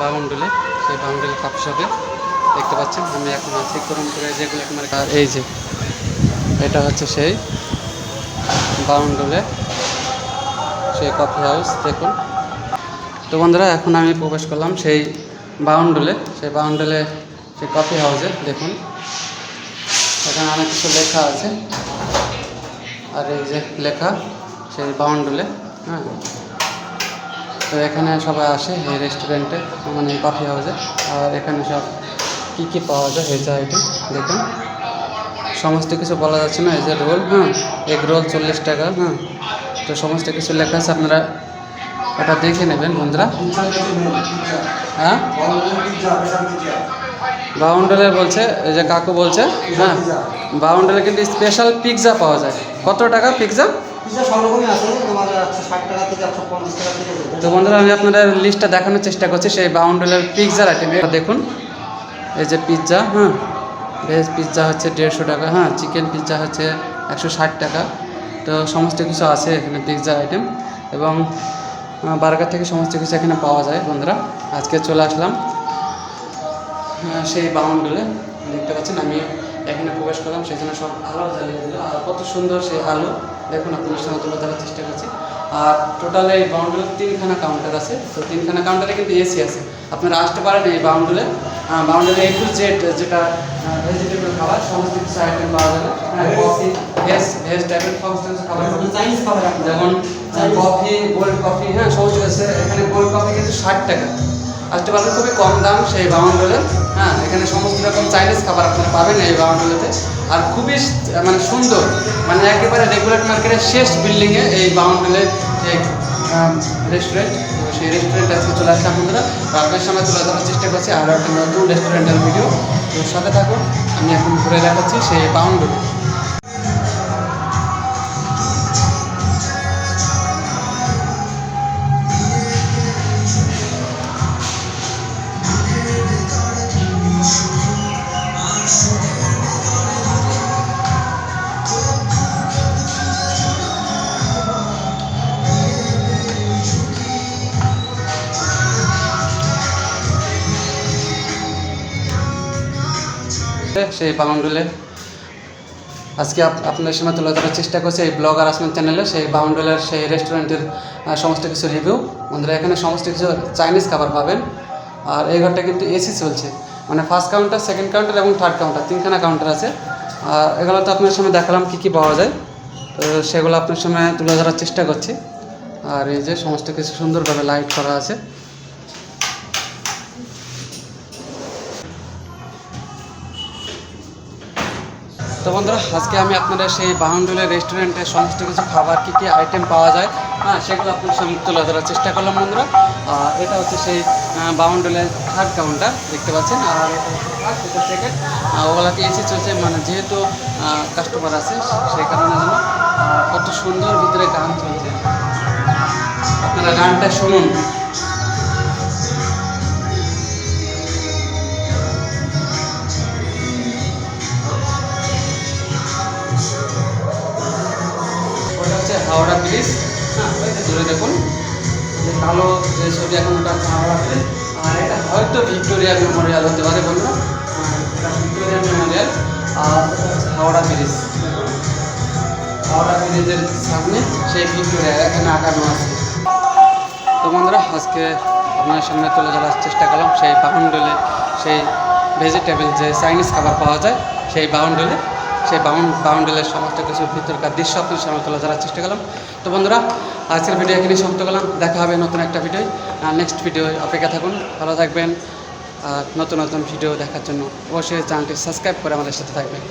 বাউন্ডুলে সেই বাউন্ডুলে কফি শপে দেখতে পাচ্ছেন। আমি এখন আছি করমপুরে যেগুলো আর এই যে, এটা হচ্ছে সেই বাউন্ডুলে সেই কফি হাউস দেখুন। তো বন্ধুরা, এখন আমি প্রবেশ করলাম সেই বাউন্ডুলে সেই বাউন্ডুলে সেই কফি হাউসে দেখুন। এখানে অনেক কিছু লেখা আছে। আর এই যে লেখা, সেই বাউন্ডুলে হ্যাঁ। তো এখানে সবাই আসে এই রেস্টুরেন্টে মানে এই কফি হাউসে আর এখানে সব কী কী পাওয়া যায় ভেজ আইটেম দেখুন। সমস্ত কিছু বলা যাচ্ছে না, এই যে রোল হ্যাঁ? এগ রোল চল্লিশ টাকা হ্যাঁ? তো সমস্ত কিছু লেখা আছে, আপনারা এটা দেখে নেবেন, বন্ধুরা। হ্যাঁ? বাউন্ডালে বলছে, এই যে কাকু বলছে হ্যাঁ? বাউন্ডালে কিন্তু স্পেশাল পিৎজা পাওয়া যায়। কত টাকা পিৎজা তো বন্ধুরা, আমি আপনাদের লিস্টটা দেখানোর চেষ্টা করছি, সেই বাউন্ডালের পিৎজার আইটেম দেখুন, এই যে পিৎজা হ্যাঁ? ভেজ পিৎজা হচ্ছে দেড়শো টাকা হ্যাঁ? চিকেন পিৎজা হচ্ছে একশো ষাট টাকা। তো সমস্ত কিছু আছে এখানে পিৎজা আইটেম এবং বার্গার থেকে সমস্ত কিছু এখানে পাওয়া যায়, বন্ধুরা। আজকে চলে আসলাম সেই বাউন্ডুলে। দেখতে পাচ্ছেন, আমি এখানে প্রবেশ করলাম, সেখানে সব আলো জ্বালিয়ে দিল আর কত সুন্দর সেই আলো। দেখুন আপনাদের সঙ্গে তুলে ধরার চেষ্টা করছি। আর টোটাল এই বাউন্ডুলে তিনখানা কাউন্টার আছে। তো তিনখানা কাউন্টারে কিন্তু এসি আছে। আপনারা আসতে পারেন এই Baundule Baundule A to Z যেটা ভেজিটেবল খাবার সমস্ত কিছু আইটেম পাওয়া যাবে। কফি ভেজ ভেজ টাইপের সমস্ত কিছু খাবার যেমন কফি গোল্ড কফি হ্যাঁ সমস্ত এখানে গোল্ড কফি কিন্তু ষাট টাকা। আসতে পারবেন খুবই কম দাম সেই বাউন্ডলে হ্যাঁ এখানে সমস্ত রকম চাইনিজ খাবার আপনারা পাবেন এই বাউন্ডলেতে আর খুবই মানে সুন্দর মানে একেবারে রেগুলার মার্কেটের শেষ বিল্ডিংয়ে এই বাউন্ডলে যে রেস্টুরেন্ট সেই রেস্টুরেন্ট আজকে চলে আসলাম আপনারা আপনার সামনে তুলে ধরার চেষ্টা করছি আরও একটা নতুন রেস্টুরেন্টের ভিডিও তো সাথে থাকুন, আমি এখন ঘুরে দেখাচ্ছি সেই বাউন্ডলে সেই বাউন্ডুলে আজকে আপ- আপনাদের সামনে তুলে ধরার চেষ্টা করছি এই ব্লগার আসমান চ্যানেলে সেই বাউন্ডুলের সেই রেস্টুরেন্টের সমস্ত কিছু রিভিউ বন্ধুরা, এখানে সমস্ত কিছু চাইনিজ খাবার পাবেন। আর এই ঘরটা কিন্তু এসি চলছে। মানে ফার্স্ট কাউন্টার সেকেন্ড কাউন্টার এবং থার্ড কাউন্টার তিনখানা কাউন্টার আছে। আর এগুলো তো আপনার সামনে দেখালাম কী কী পাওয়া যায়। তো সেগুলো আপনার সামনে তুলে ধরার চেষ্টা করছি। আর এই যে সমস্ত কিছু সুন্দরভাবে লাইট করা আছে। তো বন্ধুরা, আজকে আমি আপনাদের সেই বাউন্ডুলের রেস্টুরেন্টে সমস্ত কিছু খাবার কী কী আইটেম পাওয়া যায় হ্যাঁ সেগুলো আপনার সামনে তুলে ধরার চেষ্টা করলাম বন্ধুরা। আর এটা হচ্ছে সেই বাউন্ডুলের থার্ড কাউন্টার দেখতে পাচ্ছেন। আর এটা সেকেন্ড ওগুলাতে এসি চলছে মানে যেহেতু কাস্টমার আছে, সেই কারণে যেন কত সুন্দর ভিতরে গান চলছে। আপনারা গানটা শুনুন। হাওড়া ব্রিজ। হ্যাঁ দূরে দেখুন। কালো যে ছবি এখন ওটা হাওড়া ব্রিজ আর এটা হয়তো ভিক্টোরিয়া মেমোরিয়াল হতে পারে হ্যাঁ, এটা ভিক্টোরিয়া মেমোরিয়াল। আর হাওড়া ব্রিজ। হাওড়া ব্রিজের সামনে সেই ভিক্টোরিয়া এখানে আঁকানো আছে। তো বন্ধুরা আজকে আপনার সামনে তুলে ধরার চেষ্টা করলাম। সেই বাউন্ডলে সেই ভেজিটেবল যে চাইনিজ খাবার পাওয়া যায় সেই বাউন্ডলে সেই বাউন্ড বাউন্ডেলের সমস্ত কিছু ভিতরকার দৃশ্য আপনার সামনে তুলে ধরার চেষ্টা করলাম। তো বন্ধুরা, আজকের ভিডিও এখানেই সমাপ্ত করলাম। দেখা হবে নতুন একটা ভিডিও নেক্সট ভিডিও অপেক্ষা থাকুন। ভালো থাকবেন। আর নতুন নতুন ভিডিও দেখার জন্য অবশ্যই চ্যানেলটি সাবস্ক্রাইব করে আমাদের সাথে থাকবেন।